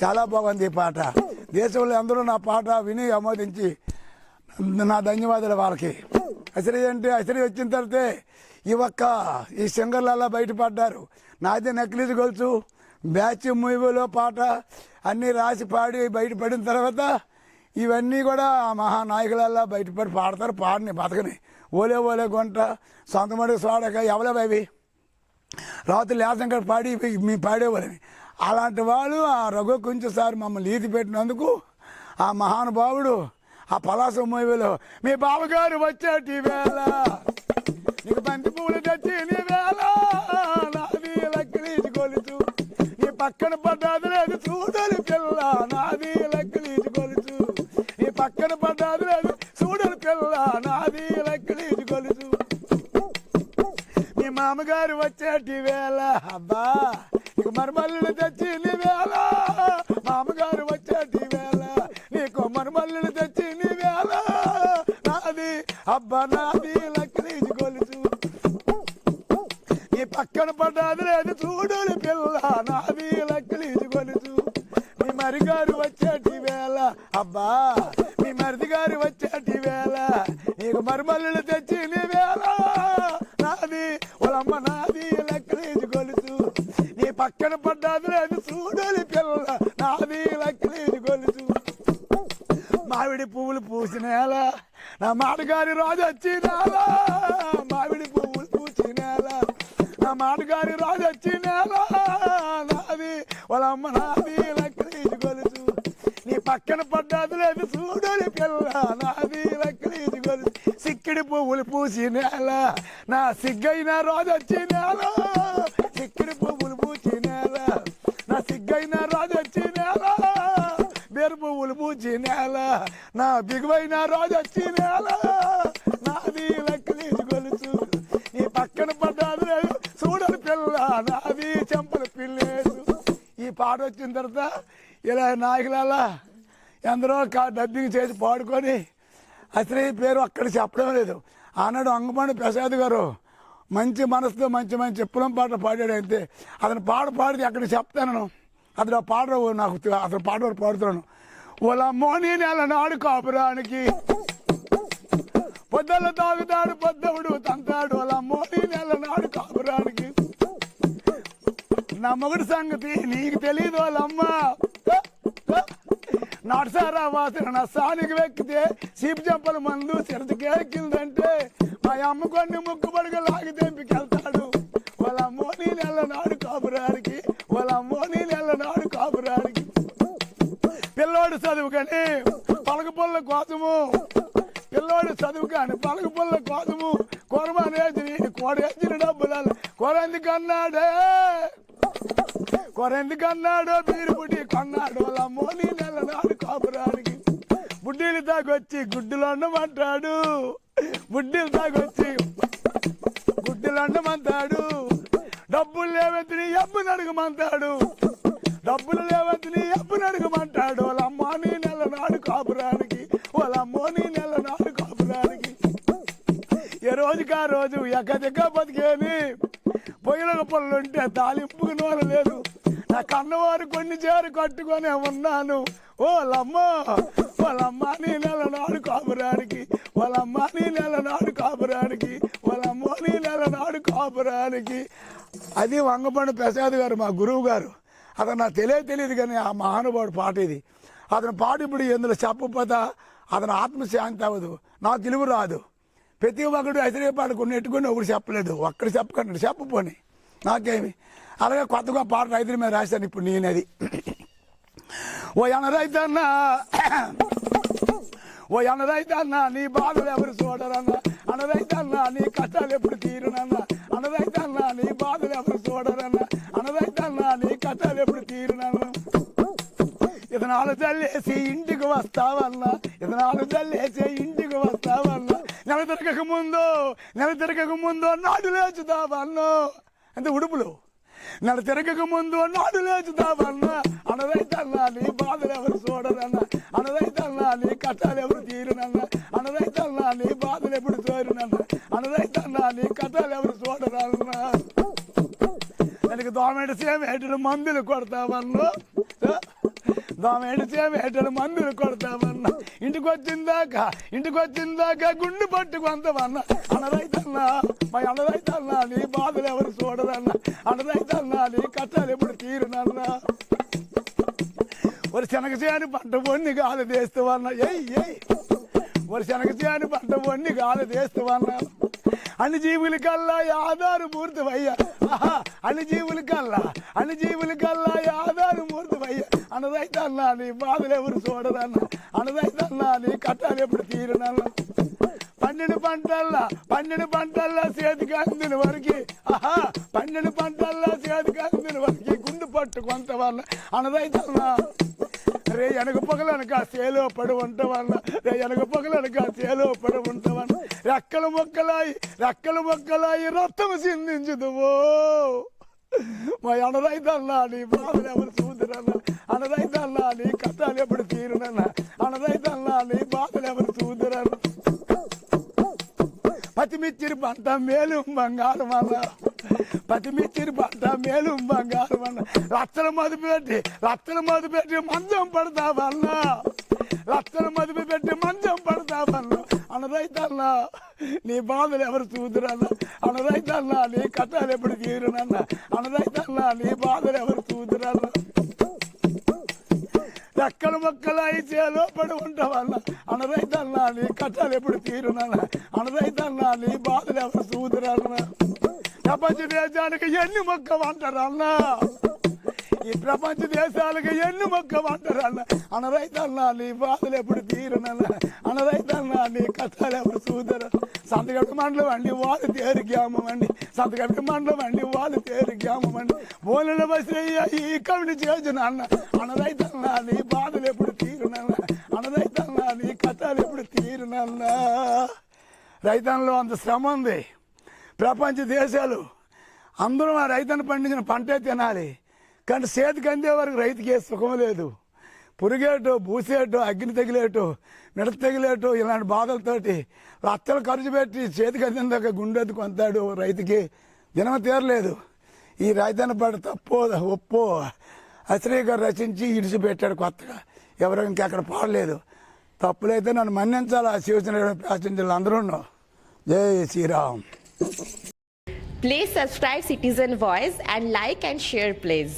చాలా బాగుంది ఈ పాట. దేశంలో అందరూ నా పాట విని ఆమోదించి నా ధన్యవాదాలు వాళ్ళకి. అసలు అంటే అసలు వచ్చిన తర్వాత ఈ ఒక్క ఈ సింగర్లలో బయటపడ్డారు. నాది నకిలీజ్ గొలుసు బ్యాచ్ మూవీలో పాట అన్నీ రాసి పాడి బయటపడిన తర్వాత ఇవన్నీ కూడా ఆ మహానాయకులల్లా బయటపడి పాడతారు పాడని బతకని. ఓలే ఓలే గుంట సొంతమడి సోడక ఎవలే అవి రాత్రి లేసం కూడా పాడి మీ పాడేవాళ్ళని. అలాంటి వాళ్ళు ఆ రఘు కొంచెం సార్ మమ్మల్ని ఈతి పెట్టినందుకు ఆ మహానుభావుడు ఆ పలాస మూవీలో మీ బావగారు వచ్చేటి వేళ నీకు బంతి పూలు తెచ్చి నీ వేళ నాది లక్కలీచి కొలుచు. నీ పక్కన పడ్డాది లేదు చూడలి పిల్ల నాది లక్కలీచి కొలుచు. నీ పక్కన పడ్డాది లేదు చూడలి పిల్ల నాది లక్కలీచి కొలుచు. మీ మామగారు వచ్చేటి వేళ అబ్బా. నీకు తెచ్చి నీ వేళ. మామగారు వచ్చేటి వేళ. నీకు తెచ్చి నీ వేళ. నాది అబ్బా నాది లక్కలీజు కొలుచు నీ పక్కన పడ్డాది లేదు చూడు పిల్ల. నాది లక్కలీజు గొలుసు. మీ మరిగారు వచ్చేటి వేళ. అబ్బా మీ మరిది గారు వచ్చేటి వేళ. నీకు మరుమల్లులు తెచ్చి పక్కన చూడాలి పిల్ల నాది లక్కలేజు గొలుసు. మామిడి పువ్వులు పూసినేల నా మాటగారి రాజు వచ్చినాలా మామిడి పువ్వులు పూసినేల నా మాటగారి రాజు వచ్చినాలా నాది వాళ్ళమ్మ నాది లక్కలేజు గొలుసు. నీ పక్కన పడ్డాది లేదు చూడాలి పిల్ల నాది లక్కలేజు గొలుసు. సిక్కిడి పువ్వులు పూసి నా సిగ్గైన రోజు వచ్చి సిక్కిడి పువ్వులు పువ్వులు నేల నా బిగువైన రోజు వచ్చి నేల నాది లెక్క తీసుకొలుచు ఈ పక్కన పడ్డాది లేదు చూడని పిల్ల నాది చెంపల పిల్లేదు ఈ పాట వచ్చిన తర్వాత ఇలా నాయకుల ఎందరో కా డబ్బింగ్ చేసి పాడుకొని అసలు ఈ పేరు అక్కడ చెప్పడం లేదు. ఆనాడు అంగమణి ప్రసాద్ గారు మంచి మనసుతో మంచి మంచి చెప్పులం పాట పాడాడు అంతే. అతను పాట పాడితే అక్కడ చెప్తాను అతను ఆ పాట నాకు అతను పాట పాడుతున్నాను. వాళ్ళ మోని నెల నాడు కాపురానికి పొద్దలు తాగుతాడు పొద్దవుడు తంతాడు వాళ్ళ మోని నెల నాడు కాపురానికి నా మొగుడు సంగతి నీకు తెలియదు వాళ్ళమ్మ. నడసారా వాసిన నా సానికి వెక్కితే సీపు చెంపల మందు సిరచకేకిందంటే మా అమ్మ కొన్ని ముక్కు పడుగ లాగి తెంపికెళ్తాడు. వాళ్ళ అమ్మోని నెల నాడు కాపురానికి వాళ్ళ అమ్మోని నెల నాడు కాపురానికి పిల్లోడు చదువు కానీ పలక కోసము పిల్లోడు చదువు కానీ పలక పుల్ల కోసము కొరమనేసి కోడేసిన డబ్బులు కొరెందుకన్నాడే? కొరెందుకన్నాడో బీరు బుడ్డి కొన్నాడు వాళ్ళ అమ్మోని నెల కాపురానికి. బుడ్డీలు తాగొచ్చి గుడ్డులు అంటాడు. బుడ్డీలు తాగొచ్చి గుడ్డులు అండమంతాడు డబ్బులు లేవెత్తిని ఎబ్బుని అడగమంతాడు డబ్బులు లేవద్దు నీ అప్పుని అడగమంటాడు. వాళ్ళ అమ్మోని నెల నాడు కాపురానికి వాళ్ళ అమ్మోని నెల నాడు కాపురానికి. ఏ రోజుకా రోజు? ఎక్కదిక్క బతికేది పొయ్యిల పనులు ఉంటే తాలింపుకు నోర లేదు. నా కన్నవారు కొన్ని చేరు కట్టుకొని ఉన్నాను. ఓ లమ్మ వాళ్ళమ్మ నీ నెల నాడు కాపురానికి వాళ్ళమ్మ నీ నెల నాడు కాపురానికి వాళ్ళమ్మ నీ నెల నాడు కాపురానికి. అది వంగపండు ప్రసాద్ గారు మా గురువు గారు. అతను నాకు తెలియదు తెలియదు కానీ ఆ మహానుభావుడు పాట ఇది. అతను పాట ఇప్పుడు ఎందులో చెప్పపోతా అతను ఆత్మశాంతి అవ్వదు. నాకు తెలుగు రాదు. ప్రతి ఒక్కడు హైదరాబాద్ కొన్ని ఎట్టుకొని ఒకటి చెప్పలేదు. ఒక్కడు చెప్పకండి చెప్పపోని. నాకేమి? అలాగే కొత్తగా పాట రైతుల మీద రాశాను ఇప్పుడు నేనది. ఓ ఎన రైతన్న ఓ ఎన రైతన్న నీ బాధలు ఎవరు చూడరన్న? అన రైతన్న నీ కష్టాలు ఎప్పుడు తీరునన్నా? అన రైతన్న నీ బాధలు ఎవరు చూడరన్నా? అన రైతన్నా నీ కష్టాలు ఎప్పుడు తీరునన్నా ఇతనాలు చల్లేసి ఇంటికి వస్తావన్నా ఇతనాలు చల్లేసి ఇంటికి వస్తావన్నా నెల తిరగక ముందు నెల తిరగక ముందు నాడు లేచుతావన్నా అంటే ఉడుపులు నెల తిరగక ముందు నాడు లేచుతావన్నా అనదైతన్నా నీ బాధలు ఎవరు చూడరన్నా అనదైతన్నా నీ కష్టాలు ఎవరు దానికి దోమేట సేమేటలు మందులు కొడతావన్ను? దోమేడు చేమేటలు మందులు కొడతామన్నా ఇంటికి వచ్చిందాక ఇంటికి వచ్చిందాక గుండు పట్టు కొంతమన్నా అనరైతన్నా మా అన్నదైతన్నా నీ బాధలు ఎవరు చూడదన్నా అన్నదైతన్నా నీ కట్టాలు ఎప్పుడు తీరునన్నా? ఒక శనగ చేయని పంట పొన్ని గాలి తీస్తావన్నా? ఏయ్ ఏయ్! ఒక శనగ చేయని పంట పొన్ని గాలి తీస్తావన్నా? అన్ని కల్లా ఆధారు మూర్తివయ్యా. అన్ని జీవుల కల్లా అన్ని జీవుల కల్లా ఈ ఆధారు మూర్తివయ్యా. అనదైతన్నా నీ బాధలు ఎవరు రైతు అన్నా నీ కట్టాలు ఎప్పుడు తీరునన్నా. పన్నెండు పంటల్లా పన్నెండు పంటల్లా చేతికి అందిన వరకు ఆహా పన్నెండు పంటల్లా చేతికి అందిన వరకు గుండు పట్టు కొంతవల్ల వెనక రే వెనక సేలో పడి ఉంటావన్న. రే ఎనక వెనక సేలో పడి ఉంటావన్న. రెక్కలు మొక్కలాయి రెక్కలు మొక్కలాయి రక్తం సిందించుదువో మా అనరైతన్నా నీ బాధలు ఎవరు చూదురన్నా అనరైతన్నా నీ కష్టాలు ఎప్పుడు తీరునన్నా. అనరైతన్నా నీ బాధలు ఎవరు పతిమిచ్చిరి పంట మేలు బంగారం అన్న. పతిమిచ్చిరి పంట మేలు బంగారం అన్న. లక్షల మదుపు పెట్టి లక్షల మదుపు పెట్టి మంచం పడతావన్నా లక్షల మదుపు పెట్టి మంచం పడతావన్నా అనరైతన్నా నీ బాధలు ఎవరు చూదురన్నా. అనరైతన్నా నీ కట్టాలు ఎప్పుడు తీరునన్నా. అనరైతన్నా నీ బాధలు ఎవరు చూదురన్నా. రెక్కల మొక్కలాయి చేలో పడి ఉంటావన్న అనరైతన్నా నీ కట్టాలు ఎప్పుడు తీరునన్న. అనరైతన్నా నీ బాధలు ఎవరు చూదురన్న ప్రపంచ దేశానికి ఎన్ని మొక్క వంటారన్నా? ఈ ప్రపంచ దేశాలకు ఎన్ని మొక్క వంటారన్న అనరైతన్నా నీ బాధలు ఎప్పుడు తీరునన్న అనరైతన్నా నీ కట్టాలు ఎప్పుడు చూదరు. సంతగట్టు మండలం అండి వాళ్ళు తేరు గ్రామం అండి. సంతగట్టు మండలం అండి వాళ్ళు తేరు గ్రామం అండి. బోలెల బస్రయ్య ఈ కవిని చేసిన అన్న అనరైతన్నా నీ బాధలు ఎప్పుడు తీరునన్న అనరైతన్నా నీ కథలు ఎప్పుడు తీరునన్నా రైతంలో అంత శ్రమ ఉంది. ప్రపంచ దేశాలు అందరూ ఆ రైతను పండించిన పంటే తినాలి. కానీ చేతికి అందే వరకు రైతుకి ఏ సుఖం లేదు. పురిగేటు బూసేటు అగ్ని తగిలేటు మిడత తగిలేటు ఇలాంటి బాధలతోటి లక్షలు ఖర్చు పెట్టి చేతికి అందిందాక గుండెత్తి కొంతాడు రైతుకి. దినమ తీరలేదు. ఈ రైతన్న పడ తప్పో ఒప్పో అశ్రయ గారు రచించి ఇడిచిపెట్టాడు కొత్తగా. ఎవరు ఇంకెక్కడ పాడలేదు. తప్పులైతే నన్ను మన్నించాలి. ఆ శివసేన ప్యాసింజర్లు అందరూ జై Shri Ram. Please subscribe citizen voice and like and share please